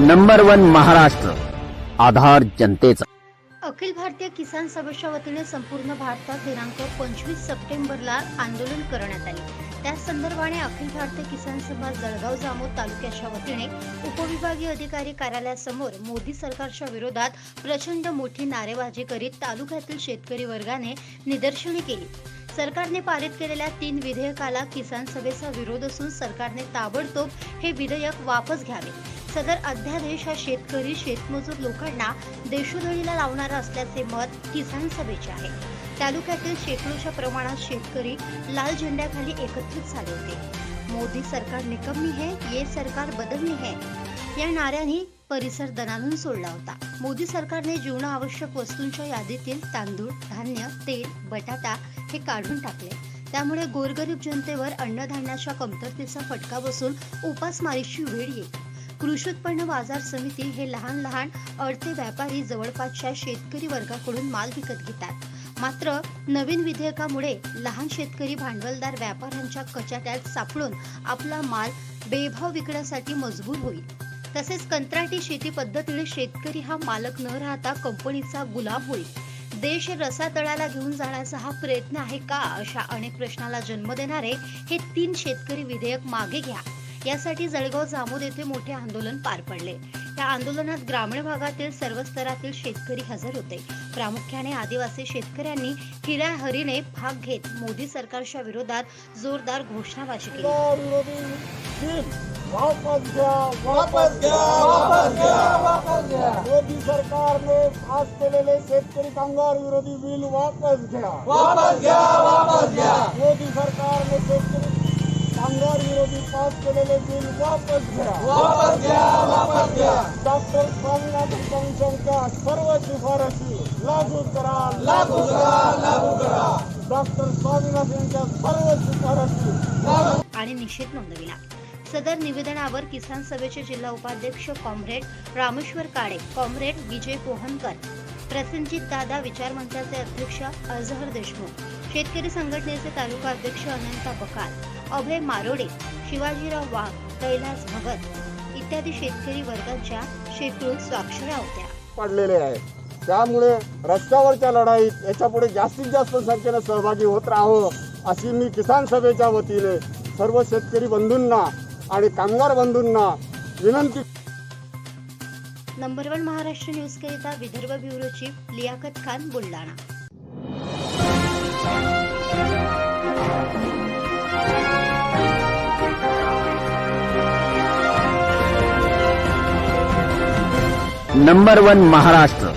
Number one Maharashtra आधार जनतेचा. अखिल भारतीय किसान सभेच्या वतीने संपूर्ण भारतात दिनांक पंचवीस सप्टेंबरला आंदोलन करण्यात आले. त्या संदर्भाने अखिल भारतीय किसान सभा जळगाव जामोद तालुक्याच्या वतीने उपविभागीय अधिकारी कार्यालयासमोर मोदी सरकारच्या विरोधात प्रचंड मोठी नारेबाजी करीत तालुक्यातील शेतकरी वर्गाने निदर्शने केली. सरकारने पारित केलेल्या तीन विधेयकाला किसान सभेचा विरोध असून सरकारने ताबडतोब हे विधेयक वापस घ्यावे. सदर अध्यादेश हा शेतकरी शेतमजूर लोकांना देशोधडीला लावणारा असल्याचे मत किसान सभेचे आहे. तालुक्यातील शेकडोच्या प्रमाणात शेतकरी लाल झेंड्याखाली एकत्रित झाले होते. मोदी सरकार निकम्मी है ये सरकार बदलनी है या नाऱ्याने परिसर दणानून सोडला होता. मोदी सरकारने जीवनावश्यक वस्तूंच्या यादीतील तांदूळ धान्य तेल बटाटा हे काढून टाकले. त्यामुळे गोरगरीब जनतेवर अन्नधान्याच्या कमतरतेचा फटका बसून उपासमारीची वेळ येईल. कृषी उत्पन्न बाजार समिती हे लहान लहान अडते व्यापारी जवळपासच्या शेतकरी वर्गाकडून माल विकत घेतात. मात्र नवीन विधेयकामुळे लहान शेतकरी भांडवलदार व्यापाऱ्यांच्या कचाट्यात सापडून आपला माल बेभाव विकण्यासाठी मजबूर होईल. तसेच कंत्राटी शेती पद्धतीने शेतकरी हा मालक न राहता कंपनीचा गुलाम होईल. देश रसातळाला घेऊन जाण्याचा हा प्रयत्न आहे का? अशा अनेक प्रश्नाला जन्म देणारे हे तीन शेतकरी विधेयक मागे घ्या. यासाठी जळगाव जामोद येथे मोठे आंदोलन पार पडले. या आंदोलनात ग्रामीण भागातील सर्व स्तरातील शेतकरी हजर होते. प्रामुख्याने आदिवासी शेतकऱ्यांनी हिऱ्या हरीने भाग घेत मोदी सरकारच्या विरोधात जोरदार घोषणाबाजी केली. वापस घ्या वापस घ्या वापस घ्या वापस घ्या मोदी सरकारने पास केलेले शेतकरी कामगार विरोधी बिल वापस घ्या. वापस घ्या वापस घ्या. मोदी सरकारने शेतकरी कामगार विरोधी पास केलेले बिल वापस घ्या. वापस घ्या वापस घ्या. डॉक्टर स्वामीनाथन कमिशनच्या सर्व शिफारसी लागू करा लागू करा लागू करा. डॉक्टर स्वामीनाथनच्या सर्व शिफारसी आणि निषेध नोंदविला. सदर निवेदनावर किसान सभेचे जिल्हा उपाध्यक्ष कॉम्रेड रामेश्वर काळे कॉम्रेड विजय पोहनकर प्रसेनजित दादा विचार मंचाचे अध्यक्ष अझहर देशमुख शेतकरी संघटनेचे तालुका अध्यक्ष अनंता बकाल अभय मारोडे शिवाजीराव वाघ कैलास भगत इत्यादी शेतकरी वर्गाच्या शेकडो स्वाक्षऱ्या होत्या. पडलेले आहे त्यामुळे रस्त्यावरच्या लढाईत याच्यापुढे जास्तीत जास्त संख्येने सहभागी होत राहावं अशी मी किसान सभेच्या वतीने सर्व शेतकरी बंधूंना आणि कामगार बंधूंना विनंती नंबर वन महाराष्ट्र न्यूज करिता Vidarbha bureau chief Liyakat Khan Buldhana. Number one Maharashtra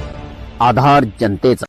आधार जनतेचा.